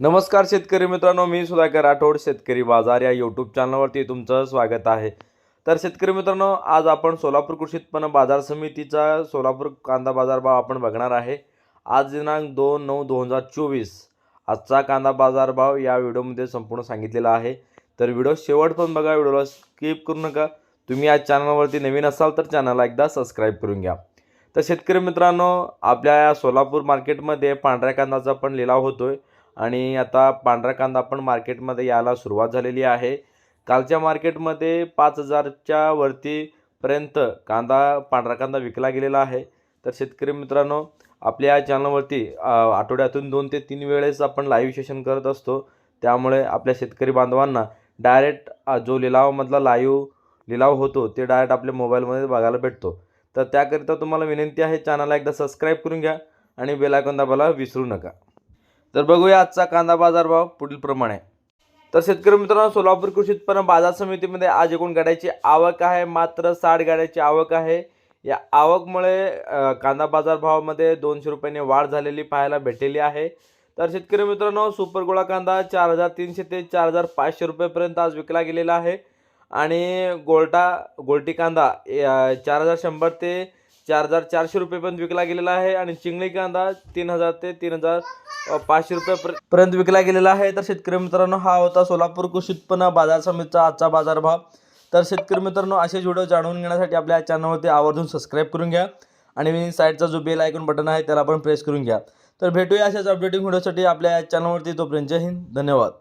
नमस्कार शेतकरी मित्रांनो मी सुधाकर राठोड शेतकरी बाजार या यूट्यूब चॅनलवरती तुमचं स्वागत आहे. तर शेतकरी मित्रांनो आज आपण सोलापूर कृषी उत्पन्न बाजार समितीचा सोलापूर कांदा बाजार भाव आपण बघणार आहे. आज दिनांक दोन नऊ दोन हजार चोवीस. आजचा कांदा बाजार भाव या व्हिडिओमध्ये संपूर्ण सांगितलेला आहे. तर व्हिडिओ शेवट पण बघा व्हिडिओला स्किप करू नका. तुम्ही या चॅनलवरती नवीन असाल तर चॅनलला एकदा सबस्क्राईब करून घ्या. तर शेतकरी मित्रांनो आपल्या या सोलापूर मार्केटमध्ये पांढऱ्या कांद्याचा पण लिलाव होतो आहे आणि आता पांढरा कांदा पण मार्केटमध्ये यायला सुरुवात झालेली आहे. कालच्या मार्केटमध्ये पाच हजारच्या वरतीपर्यंत कांदा पांढरा कांदा विकला गेलेला आहे. तर शेतकरी मित्रांनो आपल्या या चॅनलवरती आठवड्यातून दोन ते तीन वेळेस आपण लाईव्ह सेशन करत असतो. त्यामुळे आपल्या शेतकरी बांधवांना डायरेक्ट जो लिलावामधला लाईव्ह लिलाव होतो ते डायरेक्ट आपल्या मोबाईलमध्ये बघायला भेटतो. तर त्याकरिता तुम्हाला विनंती आहे चॅनलला एकदा सबस्क्राईब करून घ्या आणि बेल दाबायला विसरू नका. तर बघूया आजचा कांदा बाजार भाव पुढील प्रमाणे. तर शेतकरी मित्रांनो सोलापूर कृषी उत्पन्न बाजार समितीमध्ये आज एकूण गाड्याची आवक आहे. मात्र साठ गाड्याची आवक आहे. या आवकमुळे कांदा बाजार भावामध्ये दोनशे रुपयांनी वाढ झालेली पाहायला भेटलेली आहे. तर शेतकरी मित्रांनो सुपर गोळा कांदा चार हजार तीनशे ते चार हजार पाचशे रुपयेपर्यंत आज विकला गेलेला आहे. आणि गोल्टा गोल्टी कांदा चार हजार शंभर ते चार हजार चारशे रुपयेपर्यंत विकला गेलेला आहे आणि चिंगळी कांदा तीन हजार ते तीन हजार पाचशे रुपयापर्यंत विकला गेलेला आहे. तर शेतकरी मित्रांनो हा होता सोलापूर कृषी उत्पन्न बाजार समितीचा आजचा बाजारभाव. तर शेतकरी मित्रांनो असेच व्हिडिओ जाणून घेण्यासाठी आपल्या चॅनलवरती आवर्जून सबस्क्राईब करून घ्या. आणि साईडचा जो बेल आयकॉन बटन आहे त्याला पण प्रेस करून घ्या. तर भेटूया अशाच अपडेटिंग व्हिडिओसाठी आपल्या चॅनलवरती. तोपर्यंत जय हिंद. धन्यवाद.